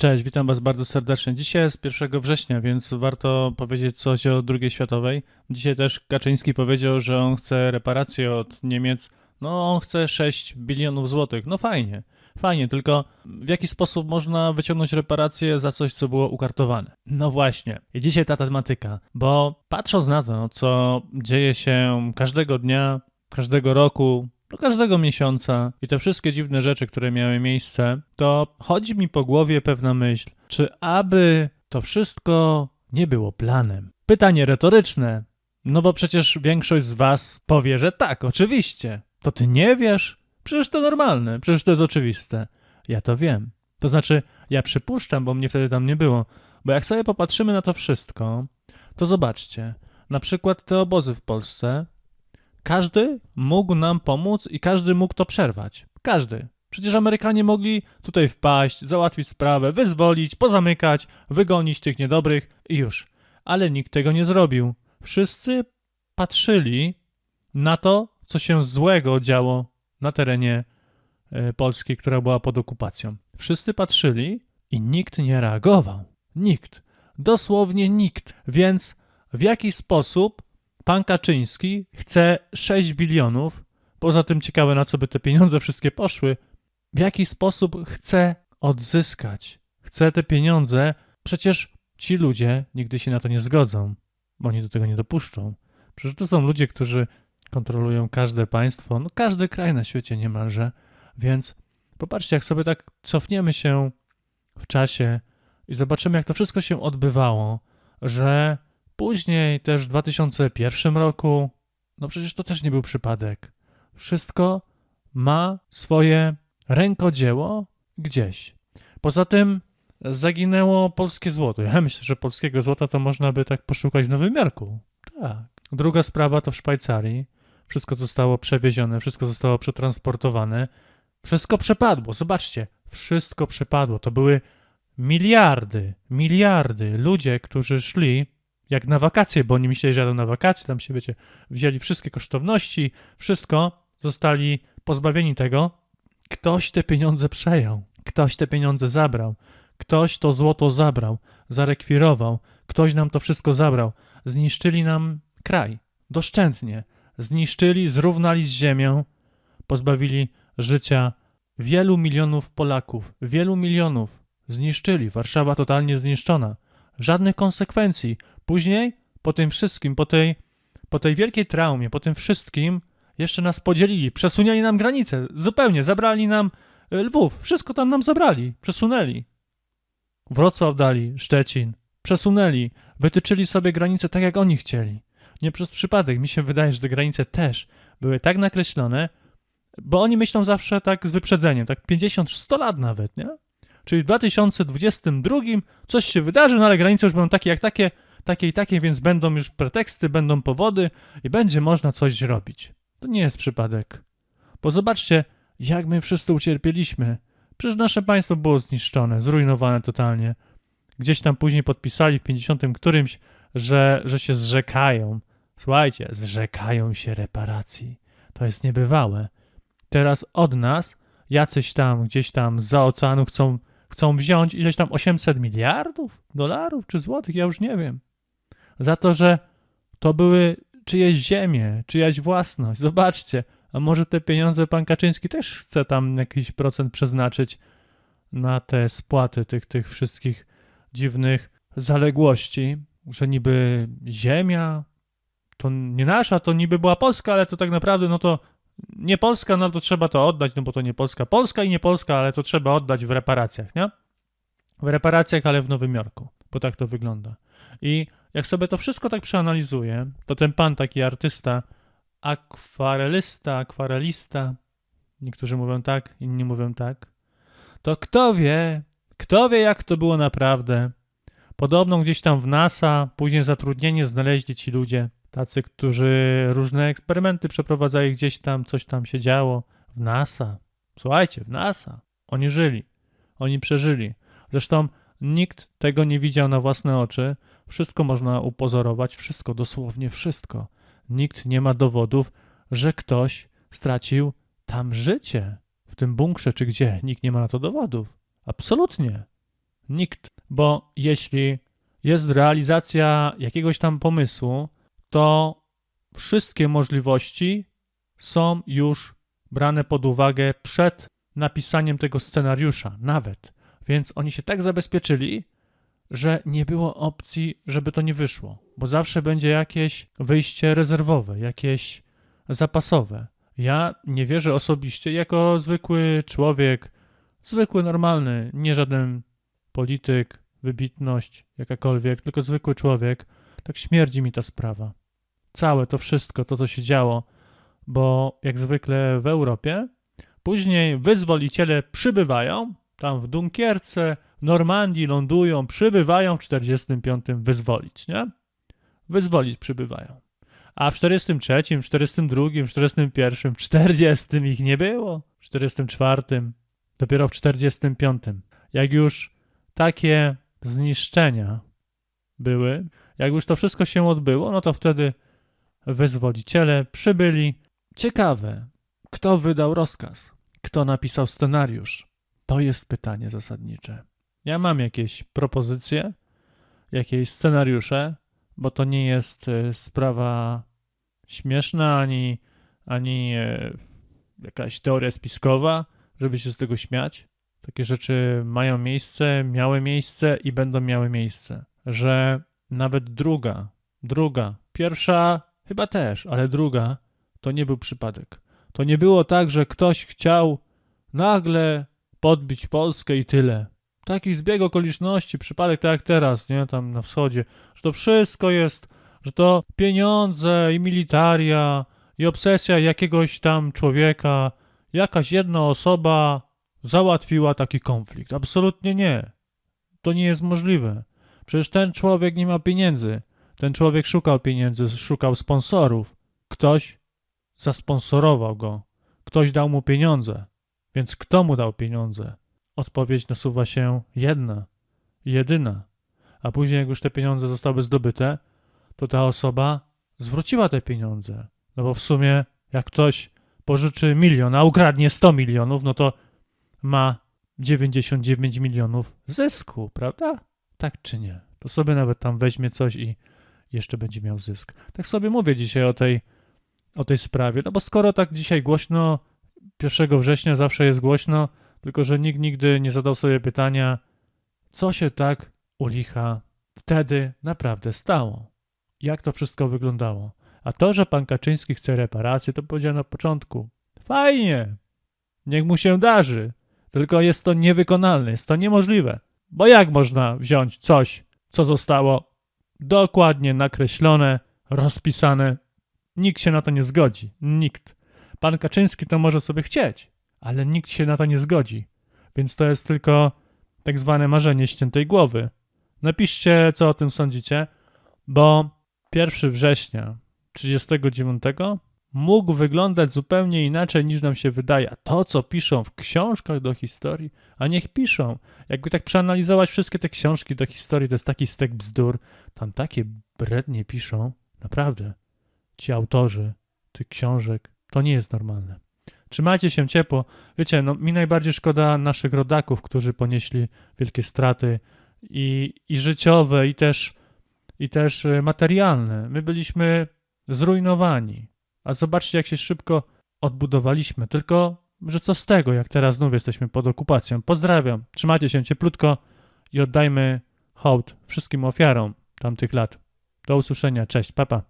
Cześć, witam Was bardzo serdecznie. Dzisiaj jest 1 września, więc warto powiedzieć coś o II światowej. Dzisiaj też Kaczyński powiedział, że on chce reparacje od Niemiec. No, on chce 6 bilionów złotych. No fajnie, fajnie, tylko w jaki sposób można wyciągnąć reparacje za coś, co było ukartowane? No właśnie, i dzisiaj ta tematyka, bo patrząc na to, co dzieje się każdego dnia, każdego roku, do każdego miesiąca i te wszystkie dziwne rzeczy, które miały miejsce, to chodzi mi po głowie pewna myśl, czy aby to wszystko nie było planem? Pytanie retoryczne, no bo przecież większość z was powie, że tak, oczywiście. To ty nie wiesz? Przecież to normalne, przecież to jest oczywiste. Ja to wiem. To znaczy, ja przypuszczam, bo mnie wtedy tam nie było, bo jak sobie popatrzymy na to wszystko, to zobaczcie, na przykład te obozy w Polsce, każdy mógł nam pomóc i każdy mógł to przerwać. Każdy. Przecież Amerykanie mogli tutaj wpaść, załatwić sprawę, wyzwolić, pozamykać, wygonić tych niedobrych i już. Ale nikt tego nie zrobił. Wszyscy patrzyli na to, co się złego działo na terenie e, Polski, która była pod okupacją. Wszyscy patrzyli i nikt nie reagował. Nikt. Dosłownie nikt. Więc w jaki sposób pan Kaczyński chce 6 bilionów, poza tym ciekawe na co by te pieniądze wszystkie poszły, w jaki sposób chce odzyskać, chce te pieniądze, przecież ci ludzie nigdy się na to nie zgodzą, bo oni do tego nie dopuszczą. Przecież to są ludzie, którzy kontrolują każde państwo, no każdy kraj na świecie niemalże, więc popatrzcie, jak sobie tak cofniemy się w czasie i zobaczymy, jak to wszystko się odbywało, że Później też w 2001 roku, no przecież to też nie był przypadek. Wszystko ma swoje rękodzieło gdzieś. Poza tym zaginęło polskie złoto. Ja myślę, że polskiego złota to można by tak poszukać w Nowym Jorku. Tak. Druga sprawa to w Szwajcarii. Wszystko zostało przewiezione, wszystko zostało przetransportowane. Wszystko przepadło. Zobaczcie, wszystko przepadło. To były miliardy, miliardy ludzie, którzy szli jak na wakacje, bo oni myśleli, że jadą na wakacje, tam się, wiecie, wzięli wszystkie kosztowności, wszystko, zostali pozbawieni tego. Ktoś te pieniądze przejął, ktoś te pieniądze zabrał, ktoś to złoto zabrał, zarekwirował, ktoś nam to wszystko zabrał. Zniszczyli nam kraj, doszczętnie. Zniszczyli, zrównali z ziemią, pozbawili życia wielu milionów Polaków, wielu milionów. Zniszczyli, Warszawa totalnie zniszczona. Żadnych konsekwencji. Później, po tym wszystkim, po tej, po tej wielkiej traumie, po tym wszystkim, jeszcze nas podzielili, przesunęli nam granice, zupełnie, zabrali nam e, Lwów, wszystko tam nam zabrali, przesunęli. Wrocław dali, Szczecin, przesunęli, wytyczyli sobie granice tak, jak oni chcieli. Nie przez przypadek, mi się wydaje, że te granice też były tak nakreślone, bo oni myślą zawsze tak z wyprzedzeniem, tak 50-100 lat nawet, nie? Czyli w 2022 coś się wydarzy, no ale granice już będą takie jak takie, takie i takie, więc będą już preteksty, będą powody i będzie można coś zrobić. To nie jest przypadek. Bo zobaczcie, jak my wszyscy ucierpieliśmy. Przecież nasze państwo było zniszczone, zrujnowane totalnie. Gdzieś tam później podpisali w 50 którymś, że, że się zrzekają. Słuchajcie, zrzekają się reparacji. To jest niebywałe. Teraz od nas jacyś tam, gdzieś tam za oceanu chcą chcą wziąć ileś tam 800 miliardów dolarów czy złotych, ja już nie wiem. Za to, że to były czyjeś ziemie, czyjaś własność. Zobaczcie, a może te pieniądze pan Kaczyński też chce tam jakiś procent przeznaczyć na te spłaty tych, tych wszystkich dziwnych zaległości, że niby ziemia to nie nasza, to niby była Polska, ale to tak naprawdę no to nie Polska, no to trzeba to oddać, no bo to nie Polska. Polska i nie Polska, ale to trzeba oddać w reparacjach, nie? W reparacjach, ale w Nowym Jorku, bo tak to wygląda. I jak sobie to wszystko tak przeanalizuję, to ten pan, taki artysta, akwarelista, akwarelista, niektórzy mówią tak, inni mówią tak, to kto wie, kto wie jak to było naprawdę. Podobno gdzieś tam w NASA, później zatrudnienie znaleźli ci ludzie, tacy, którzy różne eksperymenty przeprowadzali gdzieś tam, coś tam się działo w NASA. Słuchajcie, w NASA. Oni żyli, oni przeżyli. Zresztą nikt tego nie widział na własne oczy. Wszystko można upozorować, wszystko, dosłownie wszystko. Nikt nie ma dowodów, że ktoś stracił tam życie. W tym bunkrze czy gdzie. Nikt nie ma na to dowodów. Absolutnie. Nikt. Bo jeśli jest realizacja jakiegoś tam pomysłu, to wszystkie możliwości są już brane pod uwagę przed napisaniem tego scenariusza, nawet. Więc oni się tak zabezpieczyli, że nie było opcji, żeby to nie wyszło, bo zawsze będzie jakieś wyjście rezerwowe, jakieś zapasowe. Ja nie wierzę osobiście, jako zwykły człowiek, zwykły, normalny, nie żaden polityk, wybitność, jakakolwiek, tylko zwykły człowiek, tak śmierdzi mi ta sprawa. Całe to wszystko, to co się działo, bo jak zwykle w Europie, później wyzwoliciele przybywają, tam w Dunkierce, Normandii lądują, przybywają w 45 wyzwolić, nie? Wyzwolić przybywają. A w 43, 42, 41, 40 ich nie było. W 44, dopiero w 45. Jak już takie zniszczenia były, jak już to wszystko się odbyło, no to wtedy wyzwoliciele przybyli. Ciekawe, kto wydał rozkaz? Kto napisał scenariusz? To jest pytanie zasadnicze. Ja mam jakieś propozycje, jakieś scenariusze, bo to nie jest e, sprawa śmieszna ani, ani e, jakaś teoria spiskowa, żeby się z tego śmiać. Takie rzeczy mają miejsce, miały miejsce i będą miały miejsce. Że nawet druga, druga, pierwsza chyba też, ale druga to nie był przypadek. To nie było tak, że ktoś chciał nagle podbić Polskę i tyle. Taki zbieg okoliczności, przypadek tak jak teraz, nie, tam na wschodzie, że to wszystko jest, że to pieniądze i militaria i obsesja jakiegoś tam człowieka, jakaś jedna osoba załatwiła taki konflikt. Absolutnie nie. To nie jest możliwe. Przecież ten człowiek nie ma pieniędzy. Ten człowiek szukał pieniędzy, szukał sponsorów. Ktoś zasponsorował go. Ktoś dał mu pieniądze. Więc kto mu dał pieniądze? Odpowiedź nasuwa się jedna, jedyna. A później, jak już te pieniądze zostały zdobyte, to ta osoba zwróciła te pieniądze. No bo w sumie, jak ktoś pożyczy milion, a ukradnie 100 milionów, no to ma 99 milionów zysku, prawda? Tak czy nie? To sobie nawet tam weźmie coś i jeszcze będzie miał zysk. Tak sobie mówię dzisiaj o tej, o tej sprawie, no bo skoro tak dzisiaj głośno, 1 września zawsze jest głośno, tylko że nikt nigdy nie zadał sobie pytania, co się tak u licha wtedy naprawdę stało. Jak to wszystko wyglądało. A to, że pan Kaczyński chce reparacji, to powiedziałem na początku. Fajnie. Niech mu się darzy. Tylko jest to niewykonalne, jest to niemożliwe. Bo jak można wziąć coś, co zostało dokładnie nakreślone, rozpisane? Nikt się na to nie zgodzi. Nikt. Pan Kaczyński to może sobie chcieć, ale nikt się na to nie zgodzi. Więc to jest tylko tak zwane marzenie ściętej głowy. Napiszcie, co o tym sądzicie, bo 1 września 39 mógł wyglądać zupełnie inaczej niż nam się wydaje. To, co piszą w książkach do historii, a niech piszą. Jakby tak przeanalizować wszystkie te książki do historii, to jest taki stek bzdur. Tam takie brednie piszą. Naprawdę. Ci autorzy tych książek, to nie jest normalne. Trzymajcie się ciepło. Wiecie, no mi najbardziej szkoda naszych rodaków, którzy ponieśli wielkie straty i, i życiowe, i też, i też e, materialne. My byliśmy zrujnowani. A zobaczcie, jak się szybko odbudowaliśmy. Tylko, że co z tego, jak teraz znów jesteśmy pod okupacją. Pozdrawiam, trzymajcie się cieplutko i oddajmy hołd wszystkim ofiarom tamtych lat. Do usłyszenia, cześć, papa.